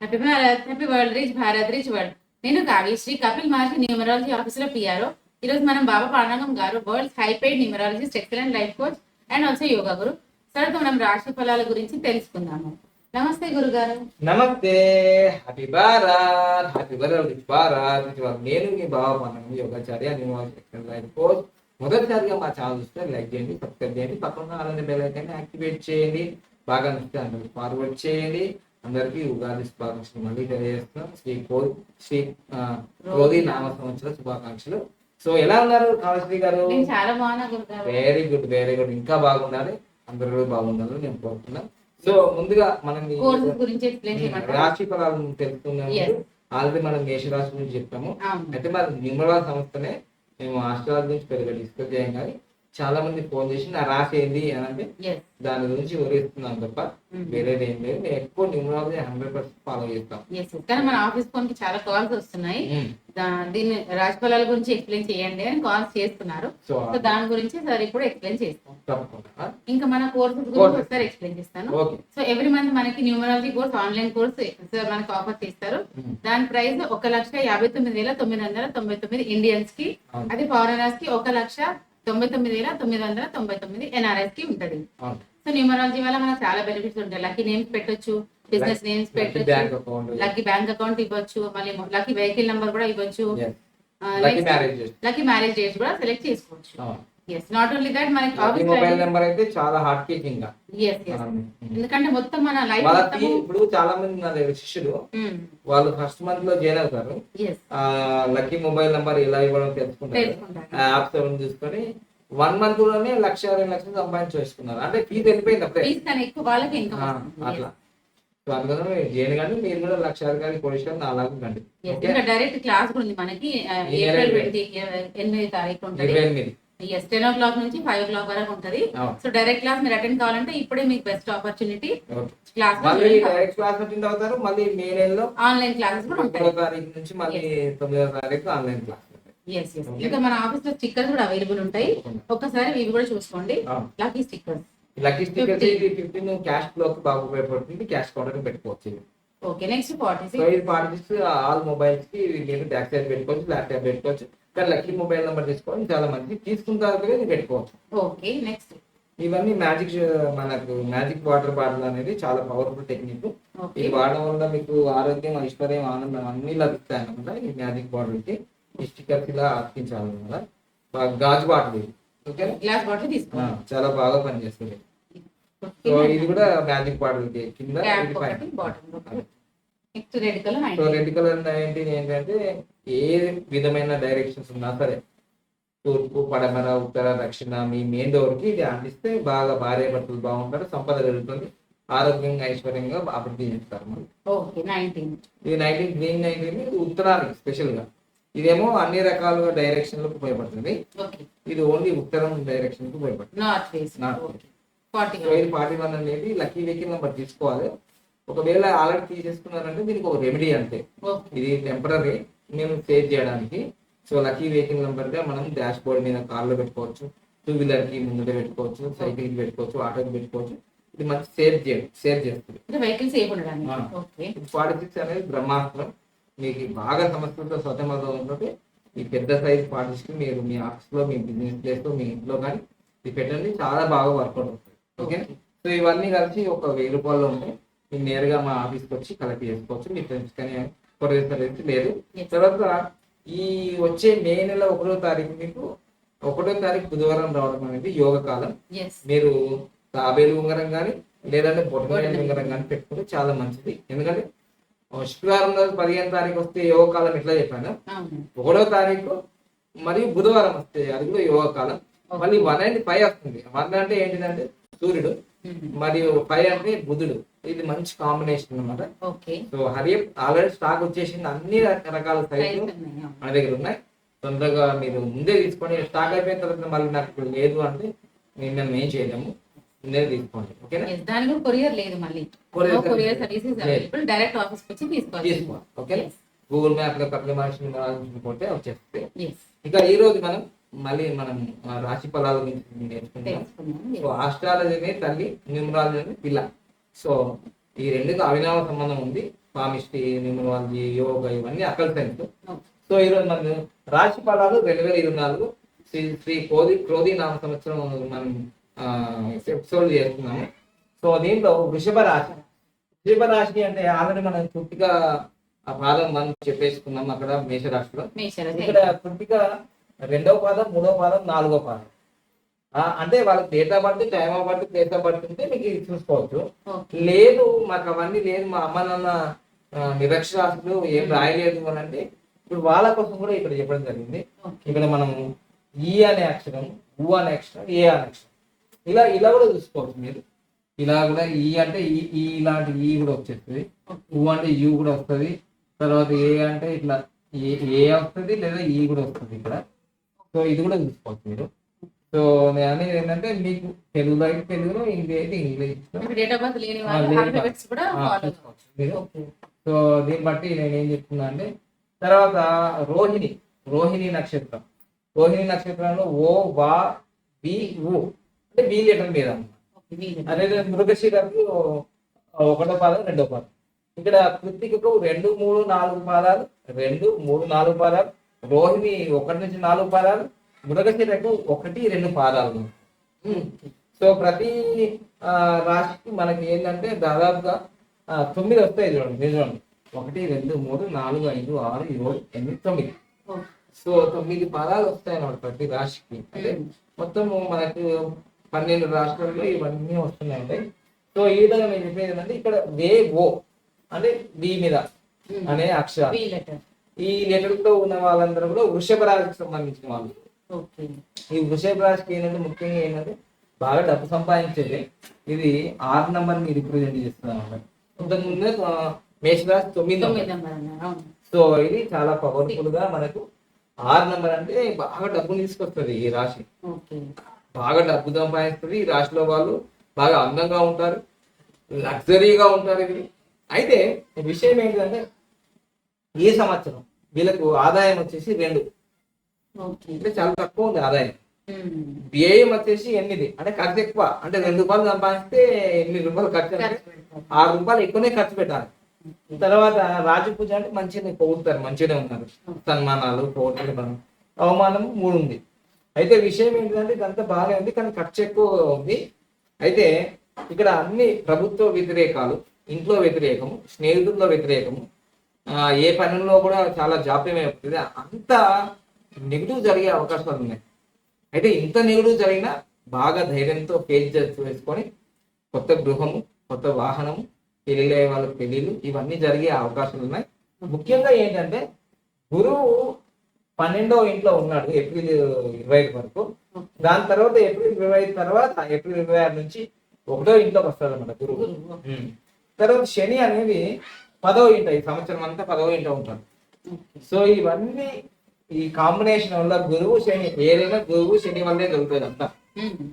Happy Bharat happy world reach Bharat reach world నేను కావి Shri Kapil Maharshi numerology ఆఫీసులో PRO ఈ రోజు మనం Baba Pandagam garu world high numerologist excellent life coach and also yoga guru sir మనం రాశి ఫలాల గురించి తెలుసుకుందాము. నమస్తే గురుగారు. నమస్తే happy Bharat happy world reach Bharat నేను మీ బాబా మనం యోగాచార్య న్యూమరాలజీ ఎక్సలెంట్ లైఫ్ కోచ్ మొదటిసారిగా మా ఛానల్ చూస్తే లైక్ చేయండి సబ్స్క్రైబ్ చేయండి. పక్కన అలాంటి బెల్ ఐకాన్ యాక్టివేట్ చేయండి. బాగా నచ్చితే అందరికి ఫార్వర్డ్ చేయండి. అందరికీ ఉగాది శుభాకాంక్షలు మళ్ళీ తెలియజేస్తున్నాం. శ్రీ కో శ్రీ క్రోధి నామ సంవత్సర శుభాకాంక్షలు. సో ఎలా ఉన్నారు కామశ్రీ గారు? వెరీ గుడ్ వెరీ గుడ్ ఇంకా బాగుండాలి. అందరూ బాగుండాలని నేను కోరుతున్నాను సో ముందుగా మనం రాశి ఫలాలను తెలుసుకున్నాము Yes. ఆల్రెడీ మనం మేషరాశి గురించి అవును. అయితే మరి నిర్మలా సంస్థనే మేము ఆస్ట్రాలజీ గురించి పెద్దగా డిస్కస్ చేయం కానీ చాలా మంది ఫోన్ చేసి నా రాశి ఏంది? అని అంటే దాని గురించి వివరిస్తున్నాం తప్ప వేరేది ఏం లేదు. నేను ఎక్కువ న్యూమరాలజీ హండ్రెడ్ పర్సెంట్ ఫాలో చేస్తాం ఎస్ కానీ మన ఆఫీస్ ఫోన్కి చాలా కాల్స్ వస్తున్నాయి. దా- దీన్ని రాశి ఫలాల గురించి ఎక్స్ప్లెయిన్ చేయండి అని కాల్స్ చేస్తున్నారు. సో దాని గురించి సార్ ఇప్పుడు ఎక్స్ప్లెయిన్ చేస్తాం. తప్పకుండా. ఇంకా మన కోర్సెస్ గురించి. ఒకసారి ఎక్స్ప్లెయిన్ చేస్తాను. సో ఎవ్రీ మంత్ మనకి numerology course online course sir మనకి ఆఫర్ చేస్తారు. దాని ప్రైస్ ఒక లక్ష యాభై తొమ్మిది వేల తొమ్మిది వందల తొంభై తొమ్మిది ఇండియన్స్కి. అది ఫారినర్స్కి ఒక లక్ష తొంభై తొమ్మిది వేల తొమ్మిది వందల తొంభై తొమ్మిది ఎన్ఆర్ఎస్కి ఉంటది. సో న్యూమరాలజీ వల్ల మనకు చాలా బెనిఫిట్స్ ఉంటాయి. లక్కీ నేమ్స్ పెట్టొచ్చు బిజినెస్ నేమ్స్ పెట్టొచ్చు bank account lucky bank account ఇవ్వచ్చు మళ్ళీ లక్కీ వెహికల్ నంబర్ కూడా ఇవ్వచ్చు. లక్కీ మ్యారేజ్ డేట్స్ కూడా సెలెక్ట్ చేసుకోవచ్చు. నాట్ ఓన్లీ దట్ మనకి మొబైల్ నెంబర్ అయితే చాలా హార్ట్ కేకింగ్గా ఎస్ ఎస్ ఎందుకంటే మొత్తం మన లైఫ్ వాళ్ళకి ఇప్పుడు చాలా మంది నా శిష్యులు. Hmm. వాళ్ళు ఫస్ట్ మంత్లో జాయిన్ అవుతారు. ఎస్ ఆ లక్కీ మొబైల్ నంబర్ ఎలా ఇవ్వడం తెలుసుకుంటారు. యాప్స్ ఎవరైనా చూసుకొని వన్ మంత్లోనే లక్ష రెండు లక్షలు సంపాదించి వేసుకున్నారు అంటే ఫీజు వెళ్ళిపోయింది అప్పుడే. అట్లా. సో అందుకని మీరు చేయను కానీ మీరు కూడా లక్ష అధికారి కోడిస్తారు నా లాగా కండి ఓకే ఇంకా డైరెక్ట్ క్లాస్ ఉంది మనకి ఏప్రిల్ ఎనిమిది తారీఖు ఉంటది. ఎస్ టెన్ ఓ క్లాక్ నుంచి ఫైవ్ ఓ క్లాక్ వరకు ఉంటది. సో డైరెక్ట్ క్లాస్ మీరు అటెండ్ కావాలంటే ఇప్పుడే మీకు best opportunity. Class direct class attend అవుతారు మళ్ళీ మే నెలలో ఆన్లైన్ క్లాసెస్ కూడా ఉంటాయి. తారీఖు నుంచి మళ్ళీ తొమ్మిదో తారీఖు ఆన్లైన్ క్లాస్ ఎస్ ఎస్ ఇంకా మన ఆఫీస్లో స్టిక్కర్స్ కూడా అవైలబుల్ ఉంటాయి. ఒక్కసారి ఇవి కూడా చూసుకోండి. లక్కీ స్టిక్కర్స్ లక్కీ స్టిక్కర్స్ ఇది ఫిఫ్టీన్ క్యాష్ ఫ్లో కి బాగా ఉపయోగపడుతుంది క్యాష్ కౌంటర్ పెట్టుకోవచ్చు. Okay next forty so six ఇది పాటిస్తూ ఆల్ మొబైల్స్కి మీరు బ్యాక్ సైడ్ పెట్టుకోవచ్చు ల్యాప్టాప్ పెట్టుకోవచ్చు. కానీ లక్కీ మొబైల్ నెంబర్ తీసుకోవడం చాలా మంచిది తీసుకున్న తర్వాత పెట్టుకోవచ్చు. Okay next. ఇవన్నీ మ్యాజిక్ మనకు మ్యాజిక్ వాటర్ బాటిల్ అనేది చాలా పవర్ఫుల్ టెక్నిక్. ఇది వాడడం వల్ల మీకు ఆరోగ్యం ఐశ్వర్యం ఆనందం అన్ని లభిస్తాయి అనమాట ఈ మ్యాజిక్ బాటిల్కి ఈ స్టిక్కర్స్ ఇలా అతికించాలన్నమాట గాజు బాటిల్ ఓకే గ్లాస్ బాటిల్ తీసుకోండి. చాలా బాగా పనిచేస్తుంది. సో ఇది కూడా మ్యాజిక్ బాటిల్ కింద. Bottle next red colour so red colour ఏంటి ఏంటంటే ఏ విధమైన డైరెక్షన్స్ ఉన్నా సరే తూర్పు పడమర ఉత్తర దక్షిణ మీ మెయిన్ డోర్కి ఇది అందిస్తే బాగా భార్య భర్తలు బాగుంటారు సంపద పెరుగుతుంది ఆరోగ్యంగా ఐశ్వర్యంగా అభివృద్ధి చేస్తారు మనం ఇది నైన్టీన్ గ్రీన్ నైన్టీన్ ఉత్తరానికి స్పెషల్గా. ఇదేమో అన్ని రకాలుగా డైరెక్షన్లకు ఉపయోగపడుతుంది. ఓకే ఇది ఓన్లీ ఉత్తరం డైరెక్షన్కు ఉపయోగపడుతుంది ఫార్టీ వన్ అనేది లక్కీ వెహికల్ నెంబర్ తీసుకోవాలి. ఒకవేళ ఆల్రెడీ తీసేసుకున్నారంటే దీనికి ఒక రెమెడీ అంతే. ఇది టెంపరీ మేము సేవ్ చేయడానికి. సో లక్కీ వెహికల్ నెంబర్గా మనం డాష్ బోర్డ్ మీద కార్లో పెట్టుకోవచ్చు టూ వీలర్కి ముందర పెట్టుకోవచ్చు సైకిల్కి పెట్టుకోవచ్చు ఆటోకి పెట్టుకోవచ్చు. ఇది మంచి సేవ్ చేయడం సేవ్ చేస్తుంది. వెహికల్ ఉండడానికి. ఫార్టీ సిక్స్ అనేది బ్రహ్మాస్త్రం. మీకు బాగా సమస్యలతో స్వతంత్రం ఈ పెద్ద సైజ్ ఫార్టీ సిక్స్ మీరు మీ ఆఫీస్లో మీ బిజినెస్ ప్లేస్లో మీ ఇంట్లో కానీ ఇది పెట్టండి. చాలా బాగా వర్కౌట్ అవుతుంది. ఓకే. సో ఇవన్నీ కలిసి ఒక వెయ్యి రూపాయల్లో ఉంటాయి. మీరు నేరుగా మా ఆఫీస్కి వచ్చి కలెక్ట్ చేసుకోవచ్చు మీ ఫ్రెండ్స్ కానీ కొరియర్ లేదు. తర్వాత ఈ వచ్చే మే నెల ఒకటో తారీఖు మీకు ఒకటో తారీఖు బుధవారం రావడం అనేది యోగ కాలం. మీరు తాబేలు ఉంగరం కానీ లేదంటే బొట్టన ఉంగరం కానీ పెట్టుకుంటే చాలా మంచిది. ఎందుకంటే శుక్రవారం రోజు పదిహేను తారీఖు వస్తే యోగ కాలం ఎట్లా చెప్పాను? ఒకటో తారీఖు మరియు బుధవారం వస్తే అది కూడా యోగ కాలం. మళ్ళీ వన్ అండ్ ఫైవ్ వస్తుంది. వన్ అంటే ఏంటిదంటే సూర్యుడు. మరియు ఫైవ్ అంటే బుధుడు. ఇది మంచి కాంబినేషన్ అన్నమాట. Okay. So Hari already stock వచ్చేసింది. అన్ని రకరకాల సైజులు. మన దగ్గర ఉన్నాయి. తొందరగా మీరు ముందే తీసుకొని స్టాక్ అయిపోయిన తర్వాత మళ్ళీ నాకు ఇప్పుడు లేదు అంటే మేము మేము ఏం చేయలేము. ముందే తీసుకోండి. ఓకేనా? కూడా కొరియర్ లేదు మళ్ళీ. Courier services. Available direct office వచ్చి తీసుకోవాలి. తీసుకోండి ఓకేనా. గూగుల్ మ్యాప్లో కపిల మహర్షి కొట్టే వచ్చేస్తే Yes, ఇక ఈ రోజు మనం మళ్ళీ మనం రాశి ఫలాల గురించి నేర్చుకుంటాం సో ఆస్ట్రాలజీని తల్లి న్యూమరాలజీని పిల్ల. సో ఈ రెండుకి అవినావ సంబంధం ఉంది. పామిస్ట్రీ న్యూమరాలజీ యోగా ఇవన్నీ అక్కల సైన్స్. సో ఈరోజు మనం రాశి ఫలాలు రెండు వేల ఇరవై నాలుగు శ్రీ శ్రీ కోది క్రోధి నామ సంవత్సరం మనం ఎపిసోడ్ చేస్తున్నాము. సో దీంట్లో వృషభ రాశి. వృషభ రాశి అంటే ఆల్రెడీ మనం పూర్తిగా ఆ పాదం మనం చెప్పేసుకున్నాం అక్కడ మేషరాశిలో. మేషరాశి. ఇక్కడ పూర్తిగా రెండవ పాదం మూడవ పాదం నాలుగో పాదం. అంటే వాళ్ళకి date of birth time of birth place of birth ఉంటే మీకు ఇది చూసుకోవచ్చు. లేదు మాకు అవన్నీ లేదు మా అమ్మ నాన్న ఆ, నిరక్షరాస్యులు ఏం రాయలేదు అని అంటే ఇప్పుడు వాళ్ళ కోసం కూడా ఇక్కడ చెప్పడం జరిగింది. ఇక్కడ మనం ఈ అనే అక్షరం ఊ అనే అక్షరం ఏ అనే అక్షరం. ఇలా ఇలా కూడా చూసుకోవచ్చు మీరు. ఇలా కూడా ఈ అంటే ఈ ఈ ఇలాంటి ఈ కూడా వచ్చేస్తుంది. ఊ అంటే యూ కూడా వస్తుంది. తర్వాత ఏ అంటే ఇట్లా ఏ ఏ వస్తుంది లేదా ఈ కూడా వస్తుంది ఇక్కడ. సో ఇది కూడా చూసుకోవచ్చు మీరు. సో నేను అనేది ఏంటంటే మీకు తెలుగులో అయితే తెలుగులో ఇంగ్లీష్ అయితే ఇంగ్లీష్. సో దీన్ని బట్టి నేను ఏం చెప్తున్నా అంటే తర్వాత రోహిణి రోహిణి నక్షత్రం. రోహిణి నక్షత్రంలో ఓ వా బి ఊ. అంటే బి లెటర్ మీద. అదే మృగశిరకు ఒకటో పాదం రెండో పాదం ఇక్కడ కృతికకు రెండు మూడు నాలుగు పాదాలు రెండు మూడు నాలుగు పాదాలు. రోహిణి ఒకటి నుంచి నాలుగు పాదాలు మృగశిరకు ఒకటి రెండు పాదాలు. సో ప్రతి ఆ, రాశికి మనకి ఏంటంటే దాదాపుగా తొమ్మిది వస్తాయి చూడండి చూడండి ఒకటి రెండు మూడు నాలుగు ఐదు ఆరు ఏడు ఎనిమిది తొమ్మిది. సో తొమ్మిది పదాలు వస్తాయి అన్నమాట ప్రతి రాశికి అంటే. మొత్తం మనకు పన్నెండు రాష్ట్రాల్లో ఇవన్నీ వస్తున్నాయండి సో ఈ విధంగా నేను చెప్పేది ఏంటంటే ఇక్కడ వే ఓ అంటే బి మీద. అనే వీ లెటర్ ఈ లెటర్లో ఉన్న వాళ్ళందరూ కూడా వృషభ రాశికి సంబంధించిన వాళ్ళు ఈ వృషభ రాశికి ఏంటంటే ముఖ్యంగా ఏంటంటే బాగా డబ్బు సంపాదించేది. ఇది ఆరు నంబర్ని రిప్రజెంట్ చేస్తుంది అన్నమాట. ఇంతకుముందే మేషరాశి తొమ్మిది సో ఇది చాలా పవర్ఫుల్గా మనకు ఆరు నంబర్ అంటే బాగా డబ్బులు తీసుకొస్తుంది ఈ రాశి. బాగా డబ్బు సంపాదిస్తుంది. ఈ రాశిలో వాళ్ళు బాగా అందంగా ఉంటారు. లగ్జరీగా ఉంటారు ఇది. అయితే విషయం ఏంటంటే ఈ సంవత్సరం వీళ్ళకు ఆదాయం వచ్చేసి రెండు. అంటే చాలా తక్కువ ఉంది ఆదాయం. వ్యయం వచ్చేసి ఎనిమిది. అంటే ఖర్చు ఎక్కువ. అంటే రెండు రూపాయలు సంపాదిస్తే ఎనిమిది రూపాయలు ఖర్చు. ఆరు రూపాయలు ఎక్కువనే ఖర్చు పెట్టాలి. తర్వాత రాజు పూజ అంటే మంచిగా పొగుడుతారు మంచిగానే ఉన్నారు. సన్మానాలు పొగడడం అవమానం మూడు ఉంది. అయితే విషయం ఏంటంటే ఇదంతా బాగానే ఉంది కానీ ఖర్చు ఎక్కువ ఉంది. అయితే ఇక్కడ అన్ని ప్రభుత్వ వ్యతిరేకాలు ఇంట్లో వ్యతిరేకము స్నేహితుల్లో వ్యతిరేకము ఏ పనుల్లో కూడా చాలా జాప్యం అయిపోతుంది అంత నెగిటివ్ జరిగే అవకాశాలు ఉన్నాయి అయితే ఇంత నెగిటివ్ జరిగినా బాగా ధైర్యంతో ఫేస్ చేసి వేసుకొని కొత్త గృహము కొత్త వాహనము పెళ్ళి వాళ్ళ పెళ్ళిళ్ళు ఇవన్నీ జరిగే అవకాశాలు ఉన్నాయి. ముఖ్యంగా ఏంటంటే గురువు పన్నెండవ ఇంట్లో ఉన్నాడు ఏప్రిల్ ఇరవై ఐదు వరకు. దాని తర్వాత ఏప్రిల్ ఇరవై ఐదు తర్వాత ఏప్రిల్ ఇరవై ఆరు నుంచి ఒకటో ఇంట్లోకి వస్తాడు అనమాట గురువు. తర్వాత శని అనేది పదవ ఇంట ఈ సంవత్సరం అంతా పదవ ఇంట ఉంటాడు. సో ఇవన్నీ ఈ కాంబినేషన్ వల్ల గురువు శని ఏదైనా గురువు శని వల్లే దొరుకుతుంది అంతా.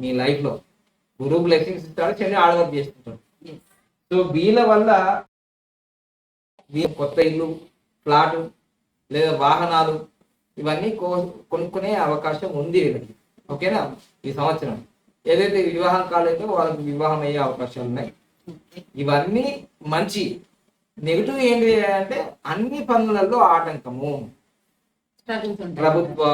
మీ లైఫ్లో గురువు బ్లెస్సింగ్స్ ఇస్తాడు శని ఆడవర్క్ చేస్తుంటాడు. సో వీళ్ళ వల్ల వీ- కొత్త ఇల్లు ఫ్లాట్ లేదా వాహనాలు ఇవన్నీ కో- కొనుక్కునే అవకాశం ఉంది వీళ్ళకి ఓకేనా ఈ సంవత్సరం ఏదైతే వివాహం కాలేదో వాళ్ళకి వివాహం అయ్యే అవకాశాలు ఉన్నాయి. ఇవన్నీ మంచి నెగిటివ్ ఏంటి అంటే అన్ని పనులలో ఆటంకము. ప్రభుత్వ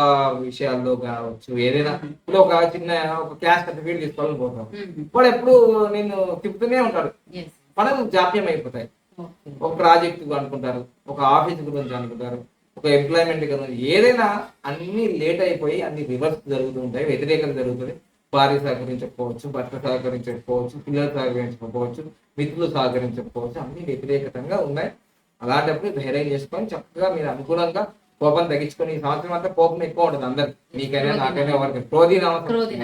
విషయాల్లో కావచ్చు ఏదైనా ఇప్పుడు ఒక చిన్న ఒక క్యాష్ సర్టిఫికేట్ తీసుకోవాలని పోతాం. వాడు ఎప్పుడు నేను తిప్పుతూనే ఉంటాడు. పనులు జాప్యం అయిపోతాయి. ఒక ప్రాజెక్ట్ అనుకుంటారు ఒక ఆఫీస్ గురించి అనుకుంటారు ఒక ఎంప్లాయ్మెంట్ గురించి ఏదైనా అన్ని లేట్ అయిపోయి అన్ని రివర్స్ జరుగుతూ ఉంటాయి వ్యతిరేకత జరుగుతుంది భార్య సహకరించకపోవచ్చు భర్త సహకరించకపోవచ్చు పిల్లలు సహకరించకపోవచ్చు మిత్రులు సహకరించకపోవచ్చు అన్ని వ్యతిరేకతంగా ఉన్నాయి. అలాంటప్పుడు ధైర్యం చేసుకొని చక్కగా మీరు అనుకూలంగా కోపం తగ్గించుకొని ఈ సంవత్సరం అంతా కోపం ఎక్కువ ఉంటుంది అందరు నీకైనా నాకైనా ఎవరికి. క్రోధి.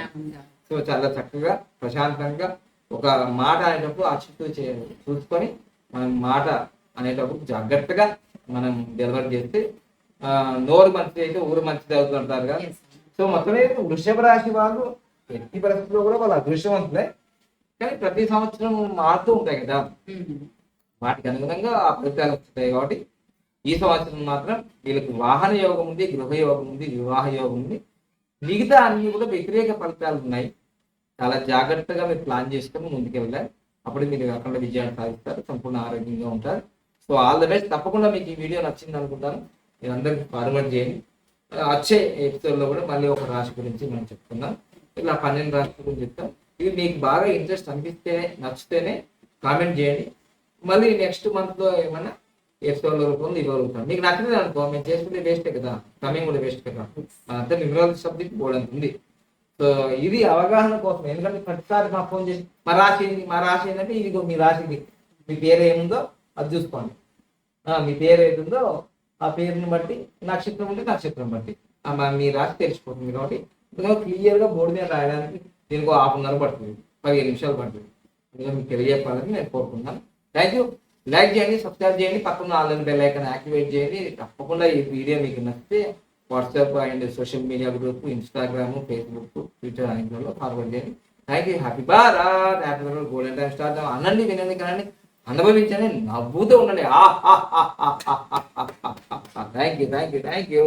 సో చాలా చక్కగా ప్రశాంతంగా ఒక మాట అనేటప్పుడు అచ్చుతూ చే- చూసుకొని మనం మాట అనేటప్పుడు జాగ్రత్తగా మనం డెలివర్ చేస్తే ఆ, నోరు మంచిది అయితే ఊరు మంచిది అవుతుంటారు కదా. సో మొత్తం వృషభ రాశి వాళ్ళు ఎట్టి పరిస్థితుల్లో కూడా వాళ్ళు అదృష్టవంతులే కానీ ప్రతి సంవత్సరం మారుతూ ఉంటాయి కదా. వాటికి అనుగుణంగా ఆ ఫలితాలు వస్తాయి కాబట్టి ఈ సంవత్సరం మాత్రం వీళ్ళకి వాహన యోగం ఉంది గృహ యోగం ఉంది వివాహ యోగం ఉంది. మిగతా అన్ని కూడా వ్యతిరేక ఫలితాలు ఉన్నాయి. చాలా జాగ్రత్తగా మీరు ప్లాన్ చేసుకొని ముందుకు వెళ్ళాలి. అప్పుడు మీరు అక్కడ విజయాన్ని సాధిస్తారు సంపూర్ణ ఆరోగ్యంగా ఉంటారు. So all the best. తప్పకుండా మీకు ఈ వీడియో నచ్చింది అనుకుంటాను. మీరు అందరికి ఫార్వర్డ్ చేయండి. వచ్చే ఎపిసోడ్లో కూడా మళ్ళీ ఒక రాశి గురించి మనం చెప్తున్నాం ఇలా పన్నెండు రాశుల గురించి చెప్తాం. ఇవి మీకు బాగా ఇంట్రెస్ట్ అనిపిస్తేనే నచ్చితేనే కామెంట్ చేయండి. మళ్ళీ నెక్స్ట్ మంత్లో ఏమైనా ఎపిసోడ్ల రూపంలో ఇవ్వగలుగుతాం మీకు నచ్చలేదు అనుకో మేము చేసుకుంటే వేస్టే కదా. సమయం కూడా వేస్ట్ కదా. అంతా న్యూమరాలజీ సబ్జెక్ట్ బోర్డు ఉంది. సో ఇది అవగాహన కోసం ఎందుకంటే ప్రతిసారి మా ఫోన్ చేసి మా రాశి మా రాశి ఏంటంటే ఇదిగో మీ రాశిది మీ పేరు ఏముందో అది చూసుకోండి. మీ పేరు ఏది ఉందో ఆ పేరుని బట్టి నక్షత్రం ఉంటే నక్షత్రం బట్టి. మీ రాశి తెలిసిపోతుంది కాబట్టి క్లియర్గా బోర్డు మీద రాయడానికి దీనికి హాఫ్ అన్ అవర్ పడుతుంది. పదిహేను నిమిషాలు పడుతుంది. మీకు తెలియజేయాలని నేను కోరుకుంటున్నాను. థ్యాంక్ యూ లైక్ చేయండి సబ్స్క్రైబ్ చేయండి పక్కన ఆల్రెడీ బెల్ ఐకాన్ యాక్టివేట్ చేయండి. తప్పకుండా ఈ వీడియో మీకు నచ్చితే WhatsApp and social media group Instagram Facebook Twitter అన్నింటిలో ఫార్వర్డ్ చేయండి. Thank you happy Bharat happy Bharat golden time star అనండి వినండి కనండి అనుభవించండి నవ్వుతూ ఉండండి. Thank you thank you thank you